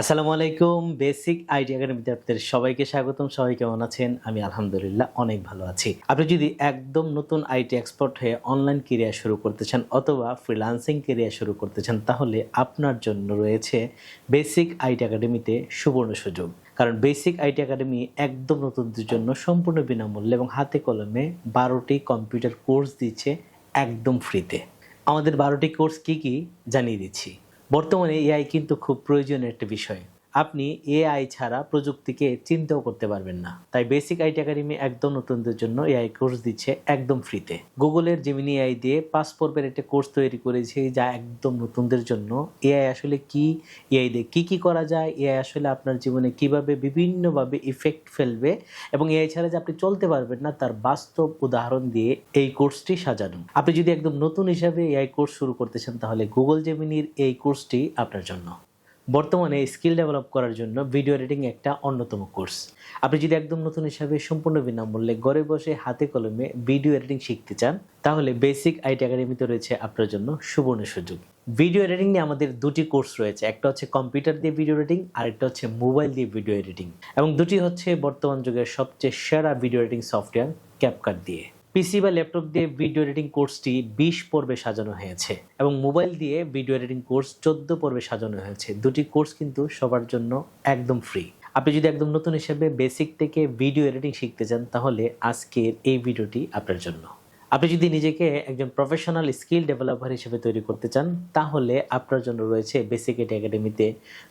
আসসালামু আলাইকুম basic IT একাডেমিতে আপনাদের সবাইকে স্বাগতম। সবাই কেমন আছেন? আমি আলহামদুলিল্লাহ অনেক ভালো আছি। আপনি যদি একদম নতুন আইটি এক্সপার্ট হয়ে অনলাইন কেরিয়ার শুরু করতে চান অথবা ফ্রিল্যান্সিং কেরিয়ার শুরু করতে চান, তাহলে আপনার জন্য রয়েছে বেসিক আইটি একাডেমিতে সুবর্ণ সুযোগ। কারণ বেসিক আইটি একাডেমি একদম নতুনদের জন্য সম্পূর্ণ বিনামূল্যে এবং হাতে কলমে বারোটি কম্পিউটার কোর্স দিচ্ছে একদম ফ্রিতে আমাদের বারোটি কোর্স কি কি? জানিয়ে দিচ্ছি। বর্তমানে এআই কিন্তু খুব প্রয়োজনীয় একটা বিষয়। আপনি এআই ছাড়া প্রযুক্তিকে চিন্তাও করতে পারবেন না। তাই বেসিক আইটি একাডেমি একদম নতুনদের জন্য এআই কোর্স দিচ্ছে একদম ফ্রিতে। গুগলের জেমিনি এআই দিয়ে পাঁচ পর্বের একটা কোর্স তৈরি করেছে যা একদম নতুনদের জন্য। এআই আসলে কি? এআই দিয়ে কী কী করা যায়? এআই আসলে আপনার জীবনে কীভাবে বিভিন্নভাবে ইফেক্ট ফেলবে? এবং এআই ছাড়া যে আপনি চলতে পারবেন না, তার বাস্তব উদাহরণ দিয়ে এই কোর্সটি সাজানো। আপনি যদি একদম নতুন হিসাবে এআই কোর্স শুরু করতে চান, তাহলে গুগল জেমিনির এই কোর্সটি আপনার জন্য। বর্তমানে স্কিল ডেভেলপ করার জন্য ভিডিও এডিটিং একটা অন্যতম কোর্স। আপনি যদি একদম নতুন হিসাবে সম্পূর্ণ বিনামূল্যে ঘরে বসে হাতে কলমে ভিডিও এডিটিং শিখতে চান, তাহলে বেসিক আইটি একাডেমিতে রয়েছে আপনার জন্য সুবর্ণ সুযোগ। ভিডিও এডিটিং নিয়ে আমাদের দুটি কোর্স রয়েছে, একটা হচ্ছে কম্পিউটার দিয়ে ভিডিও এডিটিং আর একটা হচ্ছে মোবাইল দিয়ে ভিডিও এডিটিং। এবং দুটি হচ্ছে বর্তমান যুগের সবচেয়ে সেরা ভিডিও এডিটিং সফটওয়্যার ক্যাপকাট দিয়ে। পিসি বা ল্যাপটপ দিয়ে ভিডিও এডিটিং কোর্সটি বিশ পর্বে সাজানো হয়েছে এবং মোবাইল দিয়ে ভিডিও এডিটিং কোর্স চোদ্দ পর্বে সাজানো হয়েছে। দুটি কোর্স কিন্তু সবার জন্য একদম ফ্রি আপনি যদি একদম নতুন হিসেবে বেসিক থেকে ভিডিও এডিটিং শিখতে চান, তাহলে আজকের এই ভিডিওটি আপনার জন্য। আপনি যদি নিজেকে একজন প্রফেশনাল স্কিল ডেভেলপার হিসেবে তৈরি করতে চান, তাহলে আপনার জন্য রয়েছে বেসিক এটি একাডেমিতে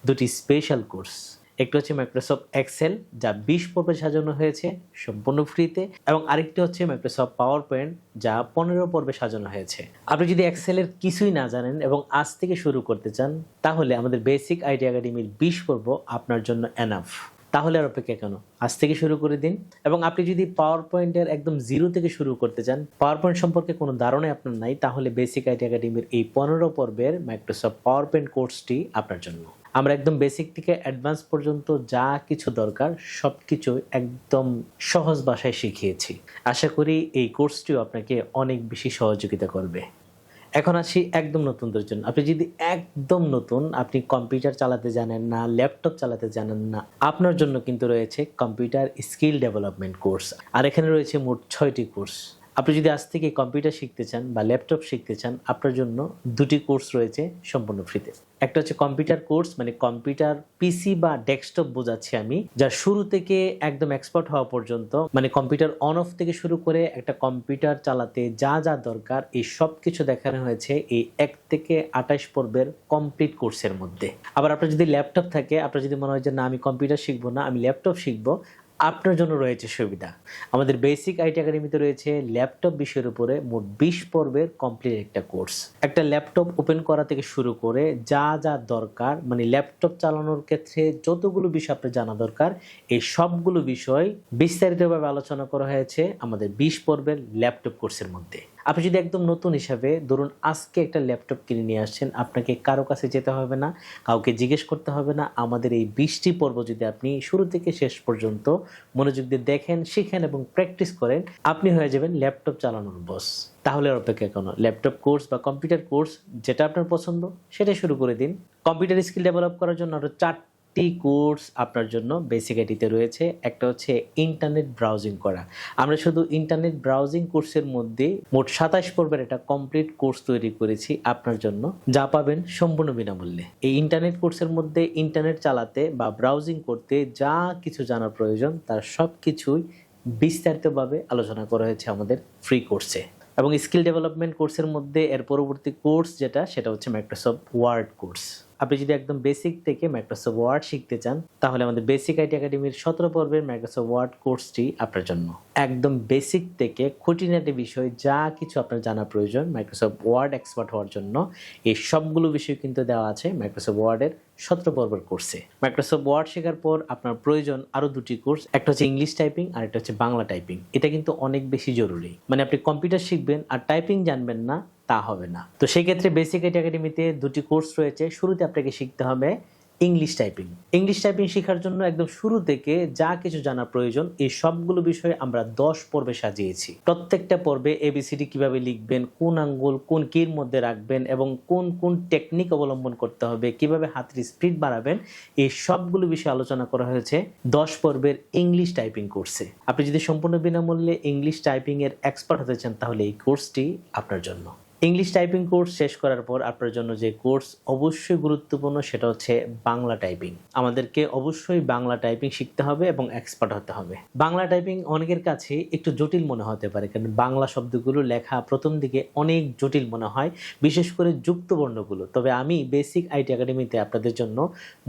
দুটি স্পেশাল কোর্স একটি হচ্ছে মাইক্রোসফট এক্সেল যা বিশ পর্বে সাজানো হয়েছে সম্পূর্ণ ফ্রিতে এবং আরেকটি হচ্ছে মাইক্রোসফট পাওয়ার পয়েন্ট যা পনেরো পর্বে সাজানো হয়েছে। আপনি যদি এক্সেলের কিছুই না জানেন এবং আজ থেকে শুরু করতে চান, তাহলে আমাদের বেসিক আইটি একাডেমির বিশ পর্ব আপনার জন্য এনাফ তাহলে আর অপেক্ষা কেন? আজ থেকে শুরু করে দিন। এবং আপনি যদি পাওয়ার পয়েন্টের একদম জিরো থেকে শুরু করতে চান পাওয়ার পয়েন্ট সম্পর্কে কোনো ধারণাই আপনার নাই, তাহলে বেসিক আইটি একাডেমির এই পনেরো পর্বের মাইক্রোসফট পাওয়ার পয়েন্ট কোর্সটি আপনার জন্য। আমরা একদম বেসিক থেকে অ্যাডভান্স পর্যন্ত যা কিছু দরকার সব কিছু একদম সহজ ভাষায় শিখিয়েছি। আশা করি এই কোর্সটিও আপনাকে অনেক বেশি সহযোগিতা করবে। এখন আসি একদম নতুনদের জন্য। আপনি যদি একদম নতুন, আপনি কম্পিউটার চালাতে জানেন না ল্যাপটপ চালাতে জানেন না, আপনার জন্য কিন্তু রয়েছে কম্পিউটার স্কিল ডেভেলপমেন্ট কোর্স আর এখানে রয়েছে মোট ছয়টি কোর্স আপনি যদি আজ থেকে কম্পিউটার শিখতে চান বা ল্যাপটপ শিখতে চান, আপনার জন্য দুটি কোর্স রয়েছে সম্পূর্ণ ফ্রিতে। একটা হচ্ছে কম্পিউটার কোর্স মানে কম্পিউটার পিসি বা ডেস্কটপ বোঝাচ্ছি আমি, যা শুরু থেকে একদম এক্সপার্ট হওয়া পর্যন্ত মানে কম্পিউটার অন অফ থেকে শুরু করে একটা কম্পিউটার চালাতে যা যা দরকার, এই সব কিছু দেখানো হয়েছে এই এক থেকে আঠাশ পর্বের কমপ্লিট কোর্সের মধ্যে। আবার আপনার যদি ল্যাপটপ থাকে, আপনার যদি মনে হয় যে না, আমি কম্পিউটার শিখব না, আমি ল্যাপটপ শিখব আপনার জন্য রয়েছে সুবিধা। আমাদের বেসিক আইটি একাডেমিতে রয়েছে ল্যাপটপ বিষয়ের উপরে মোট বিশ পর্বের কমপ্লিট একটা কোর্স একটা ল্যাপটপ ওপেন করা থেকে শুরু করে যা যা দরকার মানে ল্যাপটপ চালানোর ক্ষেত্রে যতগুলো বিষয় আপনার জানা দরকার, এই সবগুলো বিষয় বিস্তারিতভাবে আলোচনা করা হয়েছে আমাদের বিশ পর্বের ল্যাপটপ কোর্সের মধ্যে। আপনি যদি একদম নতুন হিসাবে ধরুন আজকে একটা ল্যাপটপ কিনে নিয়ে আসছেন, আপনাকে কারও কাছে যেতে হবে না, কাউকে জিজ্ঞেস করতে হবে না, আমাদের এই বৃষ্টি পর্ব যদি আপনি শুরু থেকে শেষ পর্যন্ত মনোযোগ দিয়ে দেখেন, শিখেন এবং প্র্যাকটিস করেন, আপনি হয়ে যাবেন ল্যাপটপ চালানোর বস তাহলে অপেক্ষা কেন? ল্যাপটপ কোর্স বা কম্পিউটার কোর্স যেটা আপনার পছন্দ, সেটাই শুরু করে দিন। কম্পিউটার স্কিল ডেভেলপ করার জন্য আরও চারটি কোর্স আপনার জন্য বেসিক আইটিতে রয়েছে। একটা হচ্ছে ইন্টারনেট ব্রাউজিং করা। আমরা শুধু ইন্টারনেট ব্রাউজিং কোর্সের মধ্যে মোট সাতাশ পর্বের একটা কমপ্লিট কোর্স তৈরি করেছি আপনার জন্য। যা পাবেন সম্পূর্ণ বিনামূল্যে। এই ইন্টারনেট কোর্সের মধ্যে ইন্টারনেট চালাতে বা ব্রাউজিং করতে যা কিছু জানার প্রয়োজন, তার সব কিছুই বিস্তারিতভাবে আলোচনা করা হয়েছে আমাদের ফ্রি কোর্সে এবং স্কিল ডেভেলপমেন্ট কোর্সের মধ্যে এর পরবর্তী কোর্স যেটা, সেটা হচ্ছে মাইক্রোসফট ওয়ার্ড কোর্স আপনি যদি একদম বেসিক থেকে মাইক্রোসফট ওয়ার্ড শিখতে চান, তাহলে আমাদের বেসিক আইটি একাডেমির সতেরো পর্বের মাইক্রোসফট ওয়ার্ড কোর্সটি আপনার জন্য। একদম বেসিক থেকে খুঁটিনাটি বিষয় যা কিছু আপনার জানা প্রয়োজন মাইক্রোসফট ওয়ার্ড এক্সপার্ট হওয়ার জন্য, এই সবগুলো বিষয় কিন্তু দেওয়া আছে মাইক্রোসফট ওয়ার্ডের সতেরো পর্বের কোর্সে মাইক্রোসফট ওয়ার্ড শেখার পর আপনার প্রয়োজন আরও দুটি কোর্স একটা হচ্ছে ইংলিশ টাইপিং আর একটা হচ্ছে বাংলা টাইপিং এটা কিন্তু অনেক বেশি জরুরি। মানে আপনি কম্পিউটার শিখবেন আর টাইপিং জানবেন না তা হবে না। তো সেই ক্ষেত্রে বেসিক আইটি একাডেমিতে দুটি কোর্স রয়েছে। শুরুতে আপনাকে শিখতে হবে ইংলিশ টাইপিং ইংলিশ টাইপিং শেখার জন্য একদম শুরু থেকে যা কিছু জানা প্রয়োজন, এই সবগুলো বিষয়ে আমরা দশ পর্বে সাজিয়েছি। প্রত্যেকটা পর্বে এবিসিডি কীভাবে লিখবেন, কোন আঙ্গুল, কোন কির মধ্যে রাখবেন এবং কোন কোন টেকনিক অবলম্বন করতে হবে, কীভাবে হাতের স্পিড বাড়াবেন, এই সবগুলো বিষয়ে আলোচনা করা হয়েছে দশ পর্বের ইংলিশ টাইপিং কোর্সে আপনি যদি সম্পূর্ণ বিনামূল্যে ইংলিশ টাইপিং এর এক্সপার্ট হতে চান, তাহলে এই কোর্সটি আপনার জন্য। ইংলিশ টাইপিং কোর্স শেষ করার পর আপনার জন্য যে কোর্স অবশ্যই গুরুত্বপূর্ণ সেটা হচ্ছে বাংলা টাইপিং আমাদেরকে অবশ্যই বাংলা টাইপিং শিখতে হবে এবং এক্সপার্ট হতে হবে। বাংলা টাইপিং অনেকের কাছে একটু জটিল মনে হতে পারে, কারণ বাংলা শব্দগুলো লেখা প্রথম দিকে অনেক জটিল মনে হয়, বিশেষ করে যুক্ত বর্ণগুলো তবে আমি বেসিক আইটি একাডেমিতে আপনাদের জন্য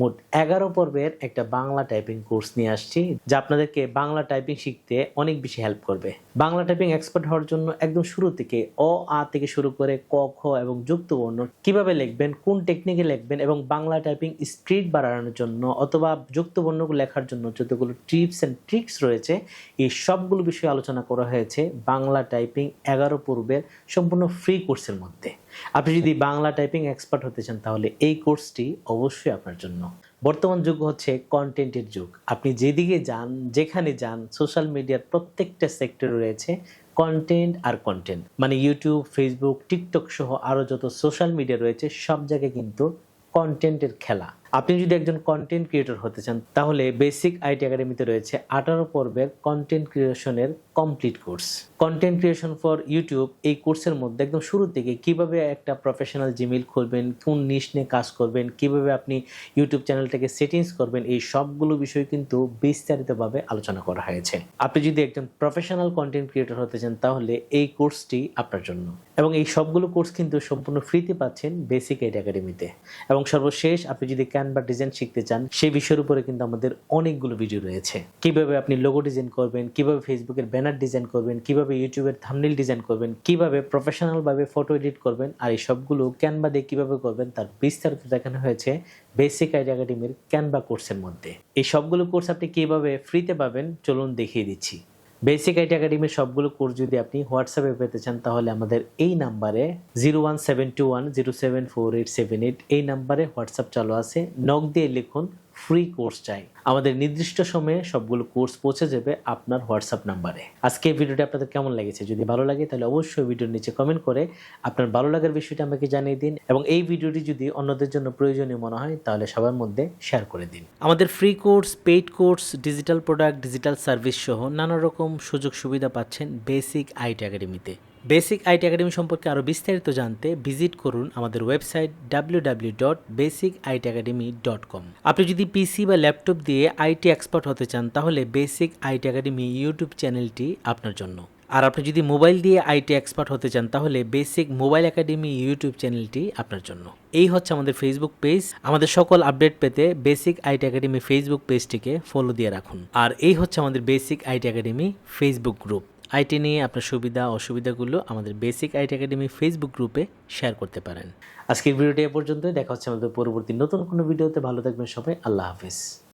মোট এগারো পর্বের একটা বাংলা টাইপিং কোর্স নিয়ে আসছি, যা আপনাদেরকে বাংলা টাইপিং শিখতে অনেক বেশি হেল্প করবে। বাংলা টাইপিং এক্সপার্ট হওয়ার জন্য একদম শুরু থেকে অ, আ থেকে শুরু করে ক, খ এবং যুক্ত বর্ণ কীভাবে লিখবেন, কোন টেকনিকে লিখবেন এবং বাংলা টাইপিং স্পিড বাড়ানোর জন্য অথবা যুক্ত বর্ণগুলো লেখার জন্য যতগুলো টিপস অ্যান্ড ট্রিক্স রয়েছে, এই সবগুলো বিষয়ে আলোচনা করা হয়েছে বাংলা টাইপিং এগারো পূর্বের সম্পূর্ণ ফ্রি কোর্সের মধ্যে। আপনি যদি বাংলা টাইপিং এক্সপার্ট হতে চান তাহলে এই কোর্সটি অবশ্যই আপনার জন্য। বর্তমান যুগ হচ্ছে কন্টেন্টের যুগ। আপনি যেদিকে যান, যেখানে যান সোশ্যাল মিডিয়ার প্রত্যেকটা সেক্টর রয়েছে কন্টেন্ট আর কন্টেন্ট মানে ইউটিউব ফেসবুক টিকটক সহ আরও যত সোশ্যাল মিডিয়া রয়েছে, সব জায়গায় কিন্তু কন্টেন্টের খেলা। আপনি যদি একজন কন্টেন্ট ক্রিয়েটর হতে চান, তাহলে বেসিক আইটি একাডেমিতে রয়েছে আঠারো পর্বের content ক্রিয়েশনের complete course content creation for YouTube এই কোর্সের মধ্যে একদম শুরু থেকে কীভাবে একটা প্রফেশনাল জিমেল খুলবেন, কোন নিশ নিয়ে কাজ করবেন, কীভাবে আপনি ইউটিউব চ্যানেলটাকে সেটিংস করবেন, এই সবগুলো বিষয় কিন্তু বিস্তারিতভাবে আলোচনা করা হয়েছে। আপনি যদি একজন প্রফেশনাল কন্টেন্ট ক্রিয়েটর হতে চান, তাহলে এই কোর্সটি আপনার জন্য। এবং এই সবগুলো কোর্স কিন্তু সম্পূর্ণ ফ্রিতে পাচ্ছেন বেসিক আইটি একাডেমিতে এবং সর্বশেষ আপনি যদি ক্যানভা ডিজাইন শিখতে চান, সেই বিষয়ের উপরে কিন্তু আমাদের অনেকগুলো ভিডিও রয়েছে। কীভাবে আপনি লোগো ডিজাইন করবেন, কীভাবে ফেসবুকের ব্যানার ডিজাইন করবেন, কীভাবে ইউটিউবের থামনেল ডিজাইন করবেন, কীভাবে প্রফেশনাল ভাবে ফটো এডিট করবেন আর এই সবগুলো ক্যানভা দিয়ে কীভাবে করবেন তার বিস্তারিত দেখানো হয়েছে বেসিক আইডি একাডেমির ক্যানভা কোর্সের মধ্যে। এই সবগুলো কোর্স আপনি কীভাবে ফ্রিতে পাবেন চলুন দেখিয়ে দিচ্ছি। বেসিক আইটি একাডেমির সবগুলো কোর্স যদি আপনি হোয়াটসঅ্যাপে পেতে চান, তাহলে আমাদের এই নাম্বারে zero one seven two one zero seven four eight seven eight এই নাম্বারে হোয়াটসঅ্যাপ চালু আছে। নক দিয়ে লিখুন ফ্রি কোর্স চাই। আমাদের নির্দিষ্ট সময়ে সবগুলো কোর্স পৌঁছে যাবে আপনার হোয়াটসঅ্যাপ নাম্বারে আজকে এই ভিডিওটা আপনাদের কেমন লেগেছে? যদি ভালো লাগে, তাহলে অবশ্যই ভিডিওর নিচে কমেন্ট করে আপনার ভালো লাগার বিষয়টা আমাকে জানিয়ে দিন এবং এই ভিডিওটি যদি অন্যদের জন্য প্রয়োজনীয় মনে হয়, তাহলে সবার মধ্যে শেয়ার করে দিন। আমাদের free course paid course digital product digital service সহ নানা রকম সুযোগ সুবিধা পাচ্ছেন বেসিক আইটি একাডেমিতে বেসিক আইটি একাডেমি সম্পর্কে আরও বিস্তারিত জানতে ভিজিট করুন আমাদের website W W dot basic IT academy dot com আপনি যদি পিসি বা ল্যাপটপ দিয়ে আইটি এক্সপার্ট হতে চান, তাহলে বেসিক আইটি একাডেমি ইউটিউব চ্যানেলটি আপনার জন্য। আর আপনি যদি মোবাইল দিয়ে আইটি এক্সপার্ট হতে চান, তাহলে বেসিক মোবাইল একাডেমি ইউটিউব চ্যানেলটি আপনার জন্য। এই হচ্ছে আমাদের ফেসবুক পেজ আমাদের সকল আপডেট পেতে বেসিক আইটি একাডেমি ফেসবুক পেজটিকে ফলো দিয়ে রাখুন। আর এই হচ্ছে আমাদের basic IT academy Facebook group IT নিয়ে আপনার সুবিধা, অসুবিধাগুলো আমাদের বেসিক আইটি একাডেমি ফেসবুক গ্রুপে শেয়ার করতে পারেন। আজকের ভিডিওটি এ পর্যন্তই। দেখা হচ্ছে আমাদের পরবর্তী নতুন কোনো ভিডিওতে। ভালো থাকবেন সবাই। আল্লাহ হাফিজ।